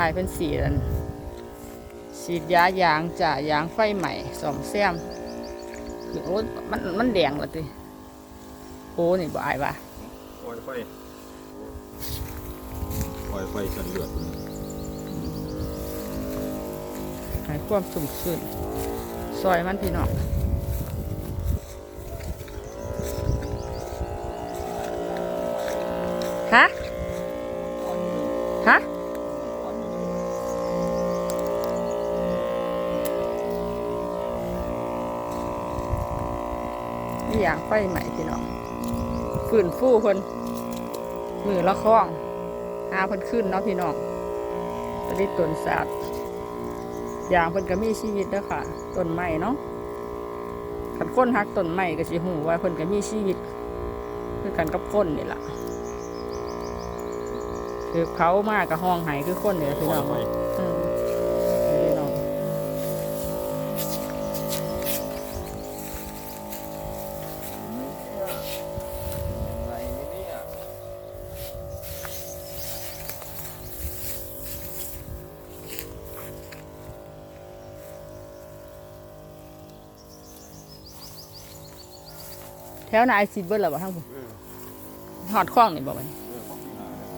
อายเป็นสีอันสีดยายางจ่ายางไฟใหม่สอมแซมคือโอ้มันมันแดงว่ะติโอ้นี่บ่อายว่ะปล่อยไฟปล่อยไฟฉันเลือดตัวนี้ให้ความสุ่มชื่นซอยมันพี่น้องฮะฮะ อย่างไฟใหม่พี่น้องฝืนฟู่เพิ่นมือละคล้องหาเพิ่นขึ้นเนาะพี่น้องตอนนี้ต้นสาดอย่างเพิ่นก็มีชีวิตเด้อค่ะต้นไม้เนาะขันคนหักต้นไม้ก็สิหูว่าเพิ่นก็มีชีวิต คือกันกับคนนี่ล่ะคือเขามากกับห้องไห้คือคนเนี่ยพี่น้ออยง แถวนายสิเบิดแล้วบ่ทั้งผมเออหอดคล้องนี่บ่บัดนี้เออของที่หาเนี่ย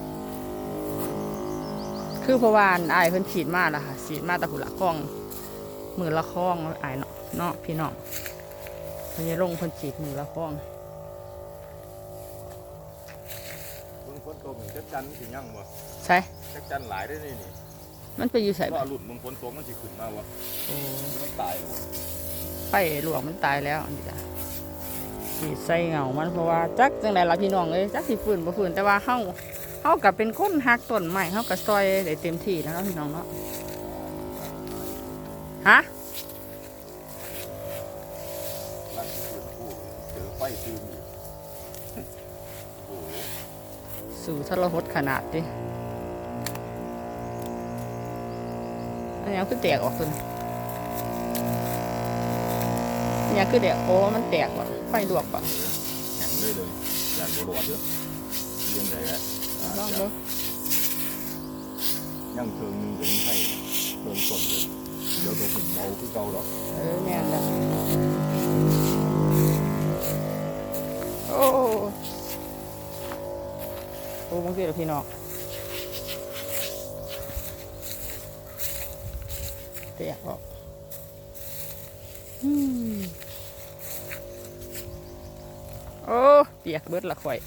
คือเพราะว่าอายเพิ่นฉีดมาแล้วค่ะฉีดมาแตะหุละคล้องมือละคล้องอายเนาะเนาะพี่น้องเพิ่นจะลงเพิ่นฉีดมือละคล้องเบิ่งฝนตกนี่จักจันสิยังบ่ใช่จักจันหลายได้อนี่นี่มันไปอยู่ใส่ว่าหลุดมึงฝนตกมันสิขึ้นมาวะโอ้มันตายบ่ไฟหลวงมันตายแล้วอันนี้จ้ะ ฉีดใส่เงามันเพราะว่าจักจังไดล่ะพี่น้องเอ้ยจักสิฟื้นบ่ฟื้นแต่ว่าเฮาเฮากับเป็นคนหักต้นไม้เฮาก็ซอยได้เต็มที่แล้วเนาพี่น้องเนาะฮะร่างสิขึ้นผู้เจอไฟซึมอยู่โอ้โหสู่ทรหดขนาดดิอันนี้คือแตกออกตัว นี้อันนี้คือแตกโอ้มันแตกว่ะไฟลวกว่ะแข็งเลยเลยอยากบ่รอดเด้อเลี้ยงได้แหละอ่าลองจะดูยังเทิงหนึงก็ยังให้เริ่มต้นเลยเดี๋ยวตัวผมเมาคือเก่าดอกเออแม่นแล้วโอ้โอ้บางทีเราพี่น้องแตกออกอืม โอ้เปียกเบิดละข่อย